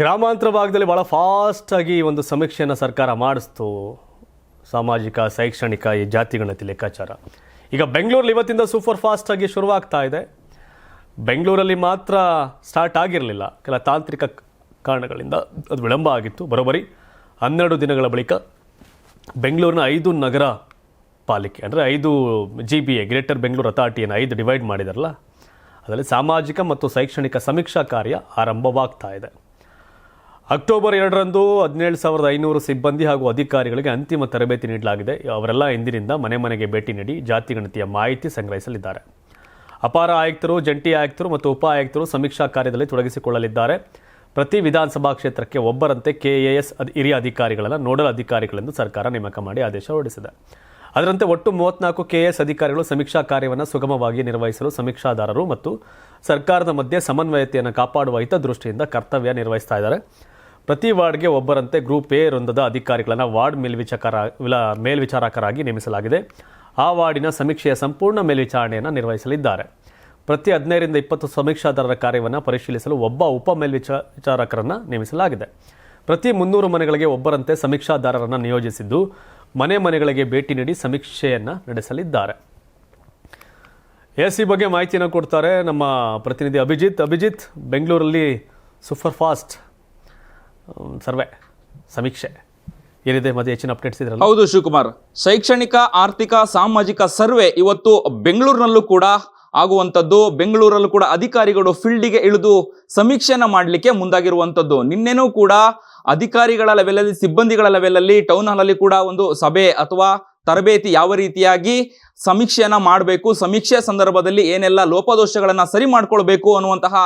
ಗ್ರಾಮಾಂತರ ಭಾಗದಲ್ಲಿ ಭಾಳ ಫಾಸ್ಟಾಗಿ ಒಂದು ಸಮೀಕ್ಷೆಯನ್ನು ಸರ್ಕಾರ ಮಾಡಿಸ್ತು. ಸಾಮಾಜಿಕ, ಶೈಕ್ಷಣಿಕ ಈ ಜಾತಿ ಗಣತಿ ಲೆಕ್ಕಾಚಾರ. ಈಗ ಬೆಂಗಳೂರಲ್ಲಿ ಇವತ್ತಿಂದ ಸೂಪರ್ ಫಾಸ್ಟಾಗಿ ಶುರುವಾಗ್ತಾ ಇದೆ. ಬೆಂಗಳೂರಲ್ಲಿ ಮಾತ್ರ ಸ್ಟಾರ್ಟ್ ಆಗಿರಲಿಲ್ಲ. ಕೆಲ ತಾಂತ್ರಿಕ ಕಾರಣಗಳಿಂದ ಅದು ವಿಳಂಬ ಆಗಿತ್ತು. ಬರೋಬ್ಬರಿ ಹನ್ನೆರಡು ದಿನಗಳ ಬಳಿಕ ಬೆಂಗಳೂರಿನ ಐದು ನಗರ ಪಾಲಿಕೆ, ಅಂದರೆ ಐದು G B A Greater Bengaluru ಅಥಾರಿಟಿಯನ್ನು ಐದು ಡಿವೈಡ್ ಮಾಡಿದಾರಲ್ಲ, ಅದರಲ್ಲಿ ಸಾಮಾಜಿಕ ಮತ್ತು ಶೈಕ್ಷಣಿಕ ಸಮೀಕ್ಷಾ ಕಾರ್ಯ ಆರಂಭವಾಗ್ತಾ ಇದೆ. ಅಕ್ಟೋಬರ್ ಎರಡರಂದು ಹದಿನೇಳು ಸಾವಿರದ ಐನೂರು ಸಿಬ್ಬಂದಿ ಹಾಗೂ ಅಧಿಕಾರಿಗಳಿಗೆ ಅಂತಿಮ ತರಬೇತಿ ನೀಡಲಾಗಿದೆ. ಅವರೆಲ್ಲ ಇಂದಿನಿಂದ ಮನೆ ಮನೆಗೆ ಭೇಟಿ ನೀಡಿ ಜಾತಿ ಗಣತಿಯ ಮಾಹಿತಿ ಸಂಗ್ರಹಿಸಲಿದ್ದಾರೆ. ಅಪಾರ ಆಯುಕ್ತರು, ಜಂಟಿ ಆಯುಕ್ತರು ಮತ್ತು ಉಪ ಆಯುಕ್ತರು ಸಮೀಕ್ಷಾ ಕಾರ್ಯದಲ್ಲಿ ತೊಡಗಿಸಿಕೊಳ್ಳಲಿದ್ದಾರೆ. ಪ್ರತಿ ವಿಧಾನಸಭಾ ಕ್ಷೇತ್ರಕ್ಕೆ ಒಬ್ಬರಂತೆ ಕೆಎಎಸ್ ಹಿರಿಯ ಅಧಿಕಾರಿಗಳನ್ನು ನೋಡಲ್ ಅಧಿಕಾರಿಗಳೆಂದು ಸರ್ಕಾರ ನೇಮಕ ಮಾಡಿ ಆದೇಶ ಹೊರಡಿಸಿದೆ. ಅದರಂತೆ ಒಟ್ಟು ಮೂವತ್ನಾಲ್ಕು ಕೆಎಎಸ್ ಅಧಿಕಾರಿಗಳು ಸಮೀಕ್ಷಾ ಕಾರ್ಯವನ್ನು ಸುಗಮವಾಗಿ ನಿರ್ವಹಿಸಲು ಸಮೀಕ್ಷಾದಾರರು ಮತ್ತು ಸರ್ಕಾರದ ಮಧ್ಯೆ ಸಮನ್ವಯತೆಯನ್ನು ಕಾಪಾಡುವ ಹಿತದೃಷ್ಟಿಯಿಂದ ಕರ್ತವ್ಯ ನಿರ್ವಹಿಸ್ತಾ ಇದ್ದಾರೆ. ಪ್ರತಿ ವಾರ್ಡ್ಗೆ ಒಬ್ಬರಂತೆ ಗ್ರೂಪ್ ಎ ವೃಂದದ ಅಧಿಕಾರಿಗಳನ್ನು ವಾರ್ಡ್ ಮೇಲ್ವಿಚಾರ ಮೇಲ್ವಿಚಾರಕರಾಗಿ ನೇಮಿಸಲಾಗಿದೆ. ಆ ವಾರ್ಡಿನ ಸಮೀಕ್ಷೆಯ ಸಂಪೂರ್ಣ ಮೇಲ್ವಿಚಾರಣೆಯನ್ನು ನಿರ್ವಹಿಸಲಿದ್ದಾರೆ. ಪ್ರತಿ ಹದಿನೈದರಿಂದ ಇಪ್ಪತ್ತು ಸಮೀಕ್ಷಾದಾರರ ಕಾರ್ಯವನ್ನು ಪರಿಶೀಲಿಸಲು ಒಬ್ಬ ಉಪ ಮೇಲ್ವಿಚಾ ವಿಚಾರಕರನ್ನು ನೇಮಿಸಲಾಗಿದೆ. ಪ್ರತಿ ಮುನ್ನೂರು ಮನೆಗಳಿಗೆ ಒಬ್ಬರಂತೆ ಸಮೀಕ್ಷಾದಾರರನ್ನು ನಿಯೋಜಿಸಿದ್ದು, ಮನೆ ಮನೆಗಳಿಗೆ ಭೇಟಿ ನೀಡಿ ಸಮೀಕ್ಷೆಯನ್ನು ನಡೆಸಲಿದ್ದಾರೆ. ಎಸಿ ಬಗ್ಗೆ ಮಾಹಿತಿಯನ್ನು ಕೊಡ್ತಾರೆ ನಮ್ಮ ಪ್ರತಿನಿಧಿ ಅಭಿಜಿತ್. ಅಭಿಜಿತ್, ಬೆಂಗಳೂರಲ್ಲಿ ಸೂಪರ್ ಫಾಸ್ಟ್ ಸರ್ವೆ, ಸಮೀಕ್ಷೆ. ಏನಿದೆ ಮತ್ತೆ ಹೆಚ್ಚಿನ ಅಪ್ಡೇಟ್ಸ್ ಇದ್ರಲ್ಲ? ಹೌದು, ಶಿವಕುಮಾರ್. ಶೈಕ್ಷಣಿಕ, ಆರ್ಥಿಕ, ಸಾಮಾಜಿಕ ಸರ್ವೆ ಇವತ್ತು ಬೆಂಗಳೂರಿನಲ್ಲೂ ಕೂಡ ಆಗುವಂಥದ್ದು. ಬೆಂಗಳೂರಲ್ಲೂ ಕೂಡ ಅಧಿಕಾರಿಗಳು ಫೀಲ್ಡಿಗೆ ಇಳಿದು ಸಮೀಕ್ಷೆನ ಮಾಡಲಿಕ್ಕೆ ಮುಂದಾಗಿರುವಂಥದ್ದು. ನಿನ್ನೆನೂ ಕೂಡ ಅಧಿಕಾರಿಗಳ ಲೆವೆಲಲ್ಲಿ ಸಿಬ್ಬಂದಿಗಳ ಲೆವೆಲಲ್ಲಿ ಟೌನ್ ಹಾಲಲ್ಲಿ ಕೂಡ ಒಂದು ಸಭೆ ಅಥವಾ ತರಬೇತಿ ಯಾವ ರೀತಿಯಾಗಿ ಸಮೀಕ್ಷೆಯನ್ನ ಮಾಡಬೇಕು. ಸಮೀಕ್ಷೆ ಸಂದರ್ಭದಲ್ಲಿ ಏನೆಲ್ಲ ಲೋಪದೋಷಗಳನ್ನು ಸರಿ ಮಾಡ್ಕೊಳ್ಬೇಕು ಅನ್ನುವಂತಹ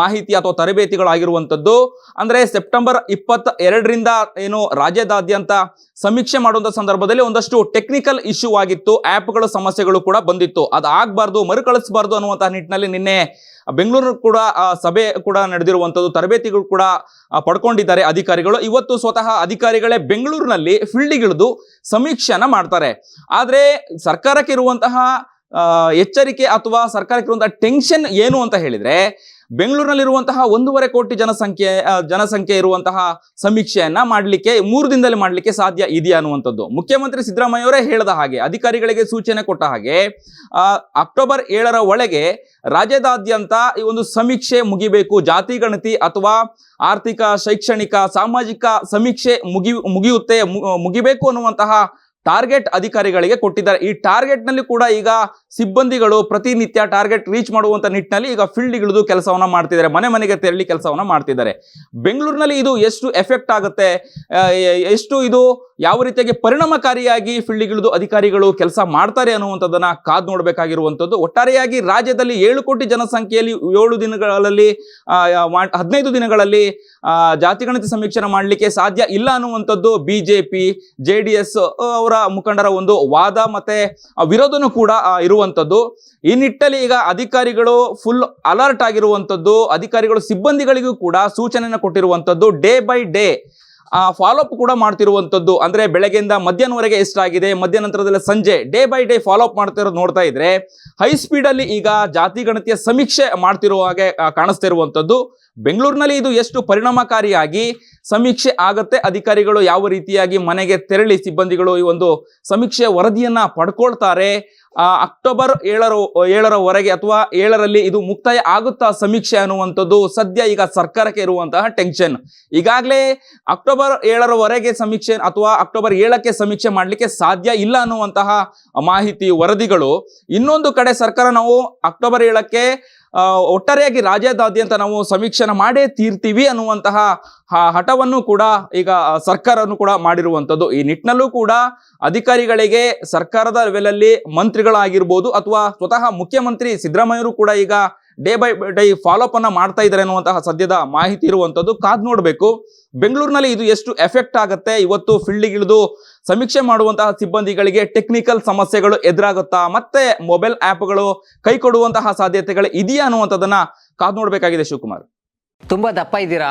ಮಾಹಿತಿ ಅಥವಾ ತರಬೇತಿಗಳಾಗಿರುವಂಥದ್ದು. ಅಂದ್ರೆ ಸೆಪ್ಟೆಂಬರ್ ಇಪ್ಪತ್ತ ಎರಡರಿಂದ ಏನು ರಾಜ್ಯದಾದ್ಯಂತ ಸಮೀಕ್ಷೆ ಮಾಡುವಂಥ ಸಂದರ್ಭದಲ್ಲಿ ಒಂದಷ್ಟು ಟೆಕ್ನಿಕಲ್ ಇಶ್ಯೂ ಆಗಿತ್ತು. ಆ್ಯಪ್ಗಳ ಸಮಸ್ಯೆಗಳು ಕೂಡ ಬಂದಿತ್ತು. ಅದು ಆಗಬಾರ್ದು, ಮರುಕಳಿಸಬಾರ್ದು ಅನ್ನುವಂತಹ ನಿಟ್ಟಿನಲ್ಲಿ ನಿನ್ನೆ ಬೆಂಗಳೂರು ಕೂಡ ಸಭೆ ಕೂಡ ನಡೆದಿರುವಂಥದ್ದು. ತರಬೇತಿಗಳು ಕೂಡ ಪಡ್ಕೊಂಡಿದ್ದಾರೆ ಅಧಿಕಾರಿಗಳು. ಇವತ್ತು ಸ್ವತಃ ಅಧಿಕಾರಿಗಳೇ ಬೆಂಗಳೂರಿನಲ್ಲಿ ಫೀಲ್ಡಿಗಿಳಿದು ಸಮೀಕ್ಷೆಯನ್ನು ಮಾಡ್ತಾರೆ. ಆದ್ರೆ ಸರ್ಕಾರಕ್ಕೆ ಇರುವಂತಹ ಎಚ್ಚರಿಕೆ ಅಥವಾ ಸರ್ಕಾರಕ್ಕೆ ಇರುವಂತಹ ಟೆನ್ಷನ್ ಏನು ಅಂತ ಹೇಳಿದ್ರೆ, ಬೆಂಗಳೂರಿನಲ್ಲಿರುವಂತಹ ಒಂದೂವರೆ ಕೋಟಿ ಜನಸಂಖ್ಯೆ ಜನಸಂಖ್ಯೆ ಇರುವಂತಹ ಸಮೀಕ್ಷೆಯನ್ನ ಮಾಡಲಿಕ್ಕೆ, ಮೂರು ದಿನದಲ್ಲಿ ಮಾಡಲಿಕ್ಕೆ ಸಾಧ್ಯ ಇದೆಯಾ ಅನ್ನುವಂಥದ್ದು. ಮುಖ್ಯಮಂತ್ರಿ ಸಿದ್ದರಾಮಯ್ಯ ಅವರೇ ಹೇಳಿದ ಹಾಗೆ, ಅಧಿಕಾರಿಗಳಿಗೆ ಸೂಚನೆ ಕೊಟ್ಟ ಹಾಗೆ ಅಕ್ಟೋಬರ್ ಏಳರ ಒಳಗೆ ರಾಜ್ಯದಾದ್ಯಂತ ಈ ಒಂದು ಸಮೀಕ್ಷೆ ಮುಗಿಬೇಕು, ಜಾತಿ ಗಣತಿ ಅಥವಾ ಆರ್ಥಿಕ, ಶೈಕ್ಷಣಿಕ, ಸಾಮಾಜಿಕ ಸಮೀಕ್ಷೆ ಮುಗಿ, ಮುಗಿಯುತ್ತೆ ಮುಗಿಬೇಕು ಅನ್ನುವಂತಹ ಟಾರ್ಗೆಟ್ ಅಧಿಕಾರಿಗಳಿಗೆ ಕೊಟ್ಟಿದ್ದಾರೆ. ಈ ಟಾರ್ಗೆಟ್ನಲ್ಲಿ ಕೂಡ ಈಗ ಸಿಬ್ಬಂದಿಗಳು ಪ್ರತಿನಿತ್ಯ ಟಾರ್ಗೆಟ್ ರೀಚ್ ಮಾಡುವಂತ ನಿಟ್ಟಿನಲ್ಲಿ ಈಗ ಫೀಲ್ಡ್ ಇಳಿದು ಕೆಲಸವನ್ನ ಮಾಡ್ತಿದ್ದಾರೆ. ಮನೆ ಮನೆಗೆ ತೆರಳಿ ಕೆಲಸವನ್ನ ಮಾಡ್ತಿದ್ದಾರೆ. ಬೆಂಗಳೂರಿನಲ್ಲಿ ಇದು ಎಷ್ಟು ಎಫೆಕ್ಟ್ ಆಗುತ್ತೆ? ಎಷ್ಟು ಇದು ಯಾವ ರೀತಿಯಾಗಿ ಪರಿಣಾಮಕಾರಿಯಾಗಿ ಫೀಲ್ಡ್ ಇಳಿದು ಅಧಿಕಾರಿಗಳು ಕೆಲಸ ಮಾಡ್ತಾರೆ ಅನ್ನುವಂಥದ್ದನ್ನ ಕಾದ್ ನೋಡಬೇಕಾಗಿರುವಂಥದ್ದು. ಒಟ್ಟಾರೆಯಾಗಿ ರಾಜ್ಯದಲ್ಲಿ ಏಳು ಕೋಟಿ ಜನಸಂಖ್ಯೆಯಲ್ಲಿ ಏಳು ದಿನಗಳಲ್ಲಿ ಹದಿನೈದು ದಿನಗಳಲ್ಲಿ ಜಾತಿ ಗಣತಿ ಸಮೀಕ್ಷೆ ಮಾಡಲಿಕ್ಕೆ ಸಾಧ್ಯ ಇಲ್ಲ ಅನ್ನುವಂಥದ್ದು ಬಿಜೆಪಿ ಜೆ ಡಿ ಎಸ್ ಅವರ ಮುಖಂಡರ ಒಂದು ವಾದ ಮತ್ತೆ ವಿರೋಧನೂ ಕೂಡ ಇರುವಂಥದ್ದು. ಈ ನಿಟ್ಟಲ್ಲಿ ಈಗ ಅಧಿಕಾರಿಗಳು ಫುಲ್ ಅಲರ್ಟ್ ಆಗಿರುವಂಥದ್ದು, ಅಧಿಕಾರಿಗಳು ಸಿಬ್ಬಂದಿಗಳಿಗೂ ಕೂಡ ಸೂಚನೆಯನ್ನು ಕೊಟ್ಟಿರುವಂಥದ್ದು ಡೇ ಬೈ ಡೇ ಫಾಲೋಅಪ್ ಕೂಡ ಮಾಡ್ತಿರುವಂಥದ್ದು. ಅಂದ್ರೆ ಬೆಳಗ್ಗೆಯಿಂದ ಮಧ್ಯಾಹ್ನವರೆಗೆ ಎಷ್ಟಾಗಿದೆ ಮಧ್ಯಾಹ್ನಂತರದಲ್ಲಿ ಸಂಜೆ ಡೇ ಬೈ ಡೇ ಫಾಲೋಅಪ್ ಮಾಡ್ತಿರೋದು ನೋಡ್ತಾ ಇದ್ರೆ ಹೈ ಸ್ಪೀಡ್ ಅಲ್ಲಿ ಈಗ ಜಾತಿ ಗಣತಿಯ ಸಮೀಕ್ಷೆ ಮಾಡ್ತಿರುವ ಹಾಗೆ ಕಾಣಿಸ್ತಾ ಕಾಣಿಸ್ತಿರುವಂಥದ್ದು ಬೆಂಗಳೂರಿನಲ್ಲಿ ಇದು ಎಷ್ಟು ಪರಿಣಾಮಕಾರಿಯಾಗಿ ಸಮೀಕ್ಷೆ ಆಗತ್ತೆ, ಅಧಿಕಾರಿಗಳು ಯಾವ ರೀತಿಯಾಗಿ ಮನೆಗೆ ತೆರಳಿ ಸಿಬ್ಬಂದಿಗಳು ಈ ಒಂದು ಸಮೀಕ್ಷೆ ವರದಿಯನ್ನ ಪಡ್ಕೊಳ್ತಾರೆ? ಅಕ್ಟೋಬರ್ ಏಳರ, ಏಳರವರೆಗೆ ಅಥವಾ ಏಳರಲ್ಲಿ ಇದು ಮುಕ್ತಾಯ ಆಗುತ್ತಾ ಸಮೀಕ್ಷೆ ಅನ್ನುವಂಥದ್ದು ಸದ್ಯ ಈಗ ಸರ್ಕಾರಕ್ಕೆ ಇರುವಂತಹ ಟೆನ್ಷನ್. ಈಗಾಗಲೇ ಅಕ್ಟೋಬರ್ ಏಳರವರೆಗೆ ಸಮೀಕ್ಷೆ ಅಥವಾ ಅಕ್ಟೋಬರ್ ಏಳಕ್ಕೆ ಸಮೀಕ್ಷೆ ಮಾಡಲಿಕ್ಕೆ ಸಾಧ್ಯ ಇಲ್ಲ ಅನ್ನುವಂತಹ ಮಾಹಿತಿ ವರದಿಗಳು. ಇನ್ನೊಂದು ಕಡೆ ಸರ್ಕಾರ ನಾವು ಅಕ್ಟೋಬರ್ ಏಳಕ್ಕೆ ಒಟ್ಟಾರೆಯಾಗಿ ರಾಜ್ಯದಾದ್ಯಂತ ನಾವು ಸಮೀಕ್ಷಣೆ ಮಾಡೇ ತೀರ್ತೀವಿ ಅನ್ನುವಂತಹ ಹಠವನ್ನು ಕೂಡ ಈಗ ಸರ್ಕಾರವನ್ನು ಕೂಡ ಮಾಡಿರುವಂಥದ್ದು. ಈ ನಿಟ್ಟಿನಲ್ಲೂ ಕೂಡ ಅಧಿಕಾರಿಗಳಿಗೆ ಸರ್ಕಾರದ ಲೆವೆಲಲ್ಲಿ ಮಂತ್ರಿಗಳಾಗಿರ್ಬೋದು ಅಥವಾ ಸ್ವತಃ ಮುಖ್ಯಮಂತ್ರಿ ಸಿದ್ದರಾಮಯ್ಯರು ಕೂಡ ಈಗ ಡೇ ಬೈ ಡೇ ಫಾಲೋಅಪ್ ಅನ್ನ ಮಾಡ್ತಾ ಇದ್ದಾರೆ ಅನ್ನುವಂತಹ ಸದ್ಯದ ಮಾಹಿತಿ ಇರುವಂಥದ್ದು ಕಾದ್ ನೋಡಬೇಕು. ಬೆಂಗಳೂರಿನಲ್ಲಿ ಇದು ಎಷ್ಟು ಎಫೆಕ್ಟ್ ಆಗುತ್ತೆ? ಇವತ್ತು ಫೀಲ್ಡಿಗೆ ಇಳಿದು ಸಮೀಕ್ಷೆ ಮಾಡುವಂತಹ ಸಿಬ್ಬಂದಿಗಳಿಗೆ ಟೆಕ್ನಿಕಲ್ ಸಮಸ್ಯೆಗಳು ಎದುರಾಗುತ್ತಾ? ಮತ್ತೆ ಮೊಬೈಲ್ ಆ್ಯಪ್ಗಳು ಕೈ ಕೊಡುವಂತಹ ಸಾಧ್ಯತೆಗಳು ಇದೆಯಾ ಅನ್ನುವಂಥದ್ದನ್ನ ಕಾದ್ ನೋಡಬೇಕಾಗಿದೆ ಶಿವಕುಮಾರ್. ತುಂಬಾ ದಪ್ಪ ಇದ್ದೀರಾ?